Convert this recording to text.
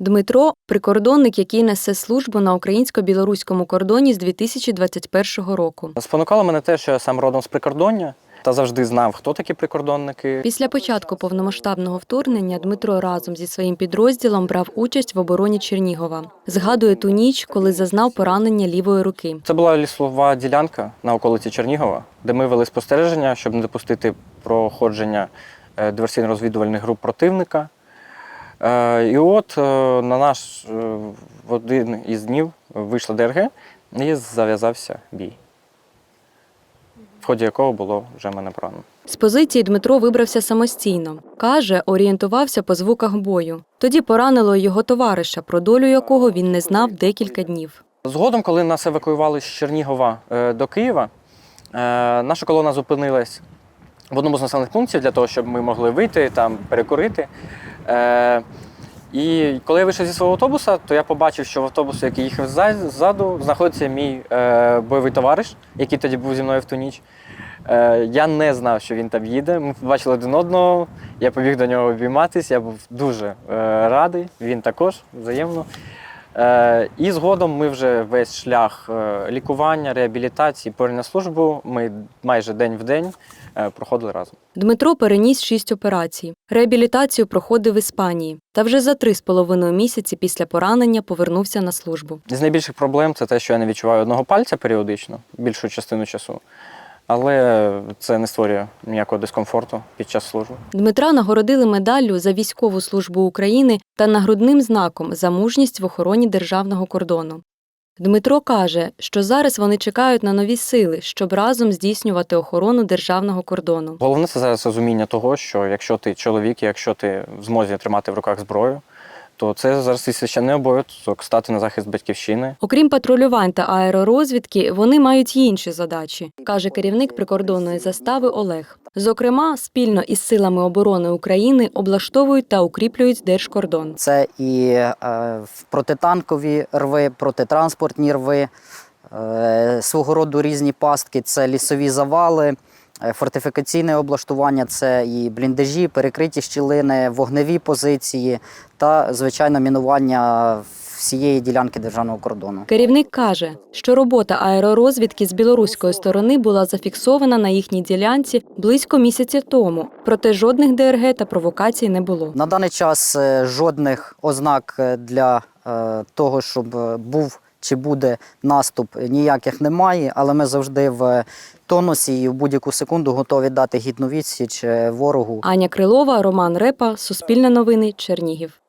Дмитро прикордонник, який несе службу на українсько-білоруському кордоні з 2021 року. Спонукало мене те, що я сам родом з прикордоння та завжди знав, хто такі прикордонники. Після початку повномасштабного вторгнення Дмитро разом зі своїм підрозділом брав участь в обороні Чернігова. Згадує ту ніч, коли зазнав поранення лівої руки. Це була лісова ділянка на околиці Чернігова, де ми вели спостереження, щоб не допустити проходження е, диверсійно-розвідувальних груп противника. Е, І от е, на наш е, в один із днів вийшла ДРГ і зав'язався бій, в ході якого було вже мене поранено. З позиції Дмитро вибрався самостійно. Каже, орієнтувався по звуках бою. Тоді поранило його товариша, про долю якого він не знав декілька днів. Згодом, коли нас евакуювали з Чернігова до Києва, наша колона зупинилась в одному з населених пунктів для того, щоб ми могли вийти там перекурити. Е, І коли я вийшов зі свого автобуса, то я побачив, що в автобусі, який їхав ззаду, знаходиться мій е, бойовий товариш, який тоді був зі мною в ту ніч. Е, Я не знав, що він там їде. Ми побачили один одного. Я побіг до нього обійматись. Я був дуже е, радий. Він також взаємно. Е, І згодом ми вже весь шлях е, лікування, реабілітації, на службу. Ми майже день в день е, проходили разом. Дмитро переніс шість операцій. Реабілітацію проходив в Іспанії. Та вже за три з половиною місяці після поранення повернувся на службу. З найбільших проблем це те, що я не відчуваю одного пальця періодично, більшу частину часу. Але це не створює ніякого дискомфорту під час служби. Дмитра нагородили медаллю за військову службу України та нагрудним знаком за мужність в охороні державного кордону. Дмитро каже, що зараз вони чекають на нові сили, щоб разом здійснювати охорону державного кордону. Головне це зараз розуміння того, що якщо ти чоловік, якщо ти в змозі тримати в руках зброю, то це зараз і священний обов'язок стати на захист батьківщини. Окрім патрулювань та аеророзвідки, вони мають й інші задачі, каже керівник прикордонної застави Олег. Зокрема, спільно із силами оборони України облаштовують та укріплюють держкордон. Це і е, в протитанкові рви, протитранспортні рви, е, свого роду різні пастки, це лісові завали, фортифікаційне облаштування, це і бліндажі, перекриті щілини, вогневі позиції та, звичайно, мінування всієї ділянки державного кордону. Керівник каже, що робота аеророзвідки з білоруської сторони була зафіксована на їхній ділянці близько місяця тому, проте жодних ДРГ та провокацій не було. На даний час е, жодних ознак е, для е, того, щоб е, був чи буде наступ, ніяких немає, але ми завжди в тонусі і в будь-яку секунду готові дати гідну відсіч е, ворогу. Аня Крилова, Роман Репа, Суспільне новини, Чернігів.